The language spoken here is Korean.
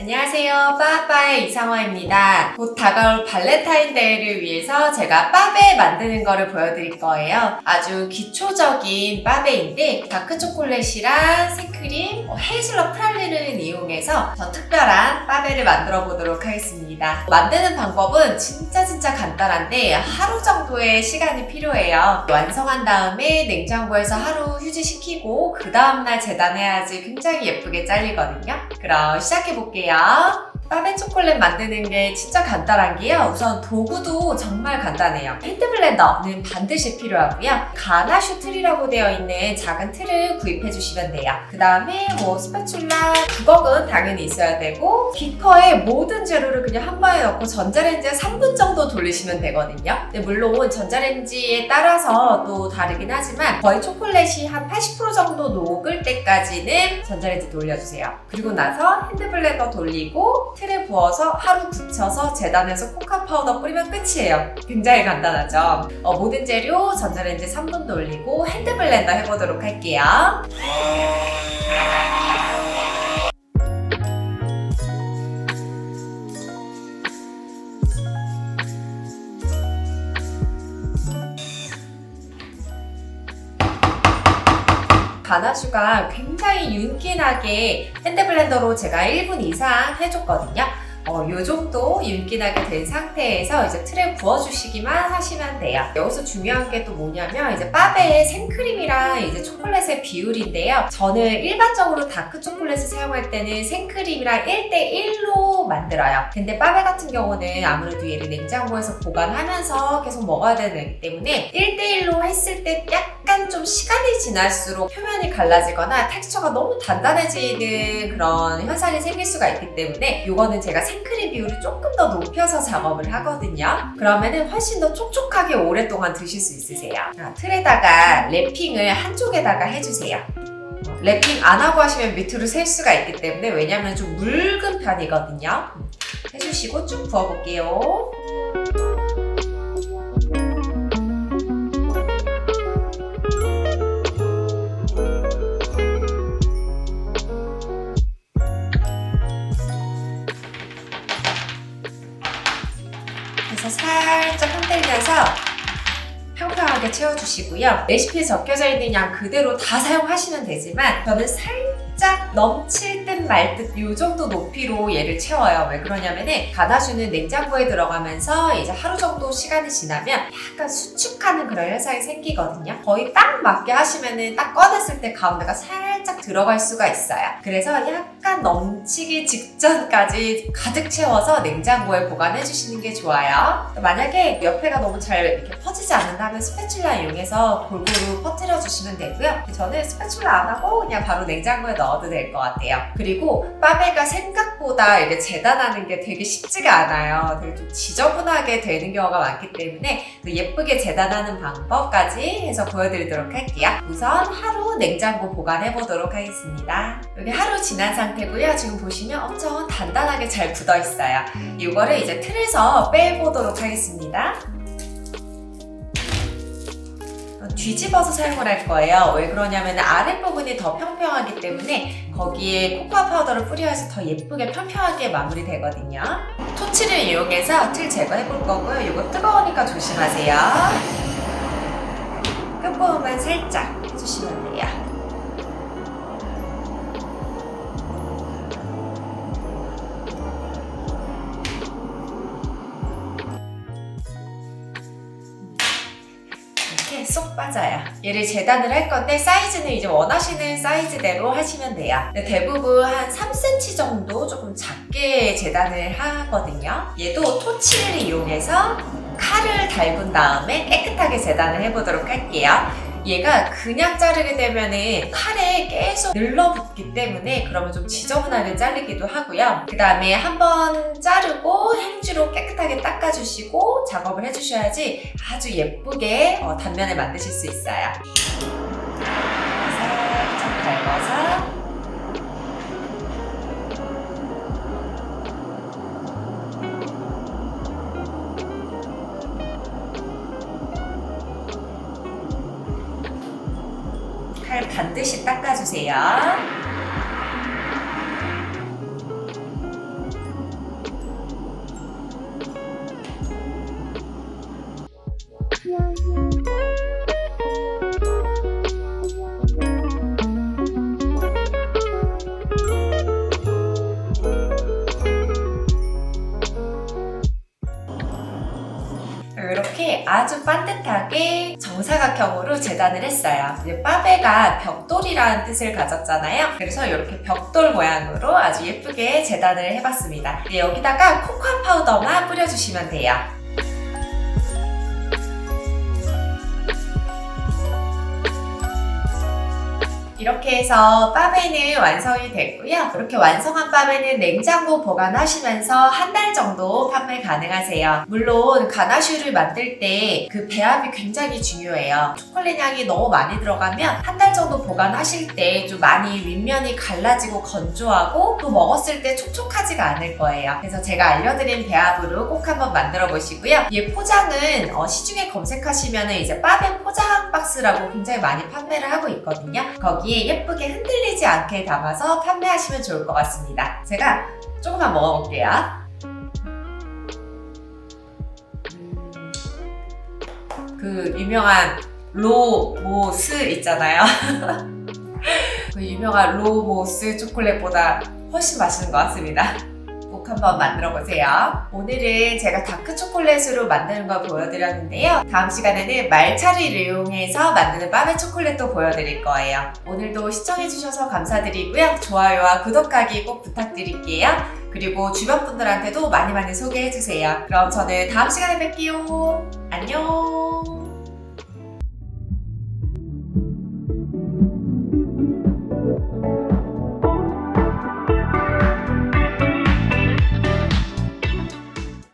안녕하세요. 빠빠의 이상화입니다. 곧 다가올 발렌타인데이를 위해서 제가 빠베 만드는 거를 보여드릴 거예요. 아주 기초적인 빠베인데 다크 초콜릿이랑 생크림, 어, 헤이즐넛 프랄리를 이용해서 더 특별한 빠베를 만들어 보도록 하겠습니다. 만드는 방법은 진짜 진짜 간단한데 하루 정도의 시간이 필요해요. 완성한 다음에 냉장고에서 하루 휴지시키고 그 다음날 재단해야지 굉장히 예쁘게 잘리거든요. 그럼 시작해 볼게요. 할게요. 빠베 초콜릿 만드는 게 진짜 간단한 게요. 우선 도구도 정말 간단해요. 핸드 블렌더는 반드시 필요하고요. 가나슈 틀이라고 되어 있는 작은 틀을 구입해 주시면 돼요. 그 다음에 뭐 스파츌라, 구걱은 당연히 있어야 되고 비커에 모든 재료를 그냥 한 번에 넣고 전자레인지에 3분 정도 돌리시면 되거든요. 물론 전자레인지에 따라서 또 다르긴 하지만 거의 초콜릿이 한 80% 정도 녹을 때까지는 전자레인지 돌려주세요. 그리고 나서 핸드 블렌더 돌리고 틀에 부어서 하루 굳혀서 재단해서 코카 파우더 뿌리면 끝이에요. 굉장히 간단하죠. 어, 모든 재료 전자레인지 3분 돌리고 핸드블렌더 해보도록 할게요. 가나슈가 굉장히 윤기나게 핸드블렌더로 제가 1분 이상 해줬거든요. 어, 요 정도 윤기나게 된 상태에서 이제 틀에 부어주시기만 하시면 돼요. 여기서 중요한 게 또 뭐냐면 이제 빠베의 생크림이랑 이제 초콜릿의 비율인데요. 저는 일반적으로 다크 초콜릿을 사용할 때는 생크림이랑 1대1로 만들어요. 근데 빠베 같은 경우는 아무래도 얘를 냉장고에서 보관하면서 계속 먹어야 되기 때문에 1대1로 했을 때 약 간 좀 시간이 지날수록 표면이 갈라지거나 텍스처가 너무 단단해지는 그런 현상이 생길 수가 있기 때문에 이거는 제가 생크림 비율을 조금 더 높여서 작업을 하거든요. 그러면은 훨씬 더 촉촉하게 오랫동안 드실 수 있으세요. 자, 틀에다가 랩핑을 한쪽에다가 해주세요. 랩핑 안 하고 하시면 밑으로 셀 수가 있기 때문에 왜냐면 좀 묽은 편이거든요. 해주시고 쭉 부어볼게요. 평평하게 채워주시고요. 레시피에 적혀져 있는 양 그대로 다 사용하시면 되지만 저는 살짝 넘칠 듯 말듯 이 정도 높이로 얘를 채워요. 왜 그러냐면은 가나슈는 냉장고에 들어가면서 이제 하루 정도 시간이 지나면 약간 수축하는 그런 현상이 생기거든요. 거의 딱 맞게 하시면은 딱 꺼냈을 때 가운데가 살 짝 들어갈 수가 있어요. 그래서 약간 넘치기 직전까지 가득 채워서 냉장고에 보관해 주시는 게 좋아요. 만약에 옆에가 너무 잘 이렇게 퍼지지 않는다면 스패츌라 이용해서 골고루 퍼뜨려 주시면 되고요. 저는 스패츌라 안 하고 그냥 바로 냉장고에 넣어도 될 것 같아요. 그리고 빠베가 생각보다 이렇게 재단하는 게 되게 쉽지가 않아요. 되게 좀 지저분하게 되는 경우가 많기 때문에 또 예쁘게 재단하는 방법까지 해서 보여드리도록 할게요. 우선 하루 냉장고 보관해 보도록 하겠습니다. 여기 하루 지난 상태고요. 지금 보시면 엄청 단단하게 잘 굳어 있어요. 이거를 이제 틀에서 빼보도록 하겠습니다. 어, 뒤집어서 사용을 할 거예요. 왜 그러냐면 아랫부분이 더 평평하기 때문에 거기에 코코아 파우더를 뿌려서 더 예쁘게 평평하게 마무리되거든요. 토치를 이용해서 틀 제거해 볼 거고요. 이거 뜨거우니까 조심하세요. 끝부분만 살짝 해주시면 돼요. 빠져요. 얘를 재단을 할 건데 사이즈는 이제 원하시는 사이즈대로 하시면 돼요. 대부분 한 3cm 정도 조금 작게 재단을 하거든요. 얘도 토치를 이용해서 칼을 달군 다음에 깨끗하게 재단을 해보도록 할게요. 얘가 그냥 자르게 되면은 칼에 계속 늘러붙기 때문에 그러면 좀 지저분하게 잘리기도 하고요. 그 다음에 한번 자르고 행주로 깨끗하게 닦아주시고 작업을 해주셔야지 아주 예쁘게 어, 단면을 만드실 수 있어요. 살짝 밟아서 반드시 닦아주세요. 아주 반듯하게 정사각형으로 재단을 했어요. 이제 빠베가 벽돌이라는 뜻을 가졌잖아요. 그래서 이렇게 벽돌 모양으로 아주 예쁘게 재단을 해봤습니다. 여기다가 코코아 파우더만 뿌려주시면 돼요. 이렇게 해서 빠베는 완성이 됐고요. 이렇게 완성한 빠베는 냉장고 보관하시면서 한 달 정도 판매 가능하세요. 물론 가나슈를 만들 때 그 배합이 굉장히 중요해요. 초콜릿 향이 너무 많이 들어가면 한 달 정도 보관하실 때 좀 많이 윗면이 갈라지고 건조하고 또 먹었을 때 촉촉하지가 않을 거예요. 그래서 제가 알려드린 배합으로 꼭 한번 만들어 보시고요. 얘 포장은 어, 시중에 검색하시면 이제 빠베 포장 박스라고 굉장히 많이 판매를 하고 있거든요. 거기 에 예쁘게 흔들리지 않게 담아서 판매하시면 좋을 것 같습니다. 제가 조금만 먹어볼게요. 음, 그 유명한 로모스 있잖아요. 그 유명한 로모스 초콜릿보다 훨씬 맛있는 것 같습니다. 꼭 한번 만들어 보세요. 오늘은 제가 다크 초콜릿으로 만드는 걸 보여드렸는데요. 다음 시간에는 말차를 이용해서 만드는 빠베 초콜릿도 보여드릴 거예요. 오늘도 시청해주셔서 감사드리고요. 좋아요와 구독하기 꼭 부탁드릴게요. 그리고 주변 분들한테도 많이 많이 소개해주세요. 그럼 저는 다음 시간에 뵐게요. 안녕.